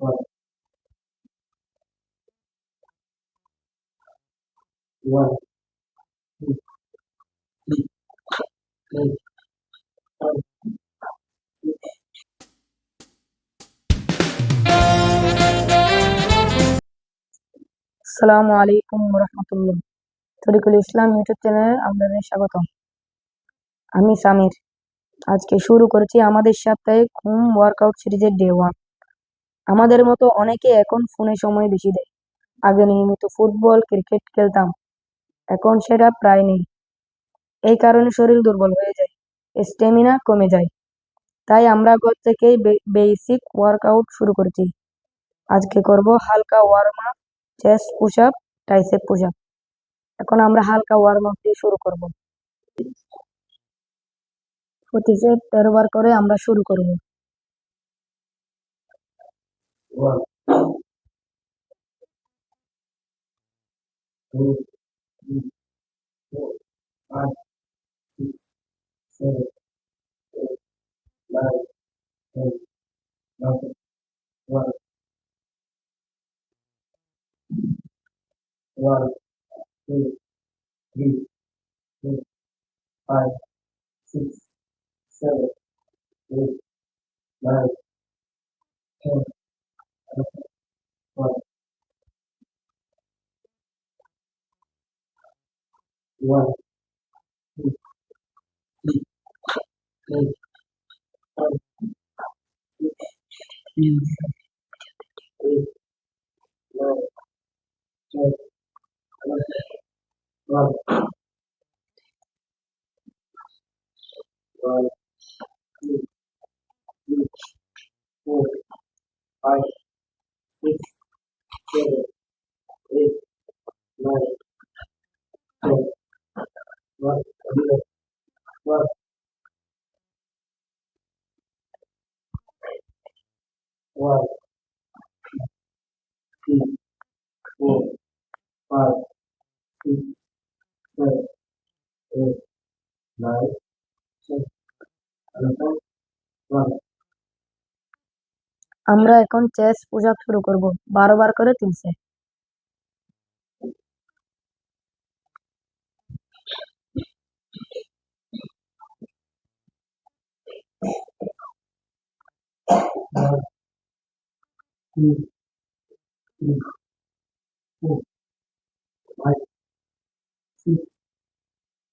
two, three, four, five, আসসালামু আলাইকুম রহমতুল্লাহ। তরিকুল ইসলাম YouTube চ্যানেলে আপনাদের স্বাগতম। আমি সামির। আজকে শুরু করেছি আমাদের সাপ্তাহিক হোম ওয়ার্কআউট সিরিজের ডে ওয়ান আমাদের মতো অনেকে এখন ফোনে সময় বেশি দেয়। আগে নিয়মিত ফুটবল, ক্রিকেট খেলতাম। এখন সেটা প্রায় নেই। এই কারণে শরীর দুর্বল হয়ে যায়, স্টেমিনা কমে যায়। তাই আমরা ঘর থেকেই বেসিক ওয়ার্কআউট শুরু করেছি। আজকে করব হালকা warm up chest push up triceps push up এখন আমরা হালকা ওয়ার্ম আপ দিয়ে শুরু করব। প্রতি সেট তেরো বার করে আমরা শুরু করব। One, two, three, four, five, six, seven, eight, nine, ten, eleven, twelve. One, two, three, four, five, six, seven, eight, nine, ten. One, two, three, four, five, six, seven, eight, nine, ten, eleven, twelve. One, two, three, four, five, seven, eight, nine, ten, one, eleven, twelve. One, two, four, five, six, seven, eight, nine, ten, eleven, twelve. আমরা এখন chess পোশাক শুরু করব বারো বার করে তিনশে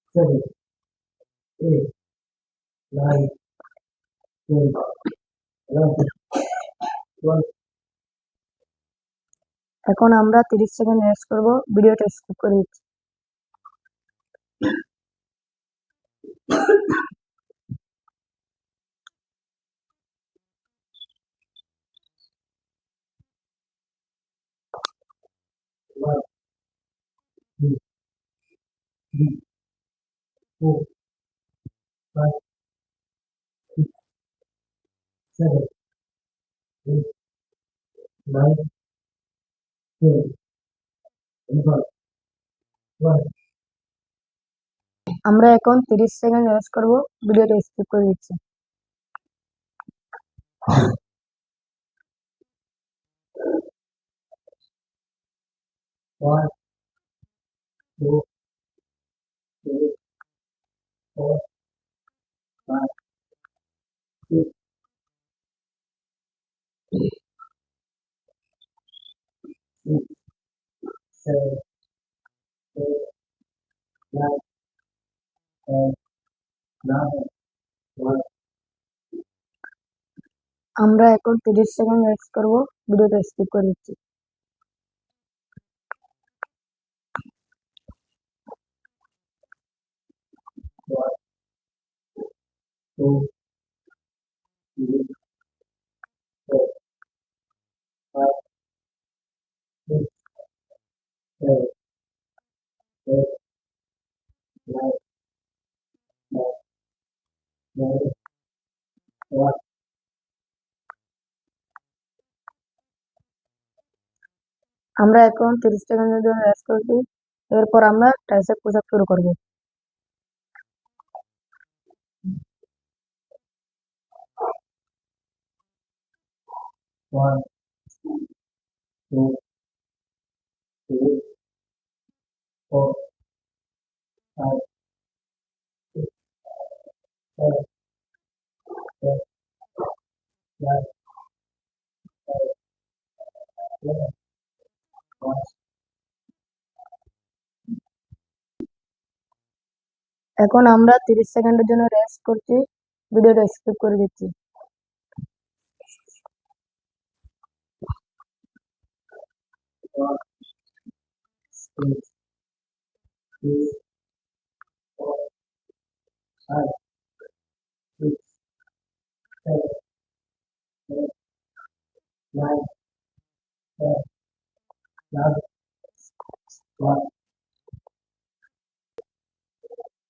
Seven, eight, nine, ten, eleven. এখন আমরা তিরিশ সেকেন্ড রেস্ট করব। ভিডিওটা স্কিপ করে দিচ্ছি। Four, five, six, seven, আমরা এখন তিরিশ সেকেন্ড রেস্ট করব ভিডিওটা স্কিপ করে দিচ্ছি One, two, three, four, five, six, আমরা এখন তিরিশ সেকেন্ড রেস করব। ভিডিওটা স্কিপ করে নিচ্ছি। Two, আমরা এখন তিরিশ সেকেন্ডের জন্য রেস্ট করছি এরপর আমরা ট্রাইসেপ পুশ আপ শুরু করব। One, two, three, for এখন আমরা তিরিশ সেকেন্ডের জন্য রেস্ট করছি ভিডিওটা স্কিপ করে দিচ্ছি।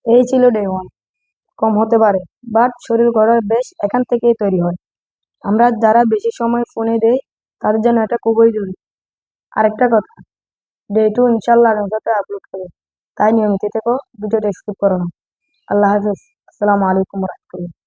এই ছিল ডে ওয়ান কম হতে পারে বাট শরীর গড়ার বেশ এখান থেকেই তৈরি হয়। আমরা যারা বেশি সময় ফোনে দেই তাদের জন্য এটা খুবই জরুরি। আরেকটা কথা ডে টু ইনশাল্লাহ আপলোড করব তাই নিয়মিত থেকো ভিডিওটা স্কিপ করো না। আল্লাহ হাফিজ। আসসালামু আলাইকুম রহমতুল্লাহ।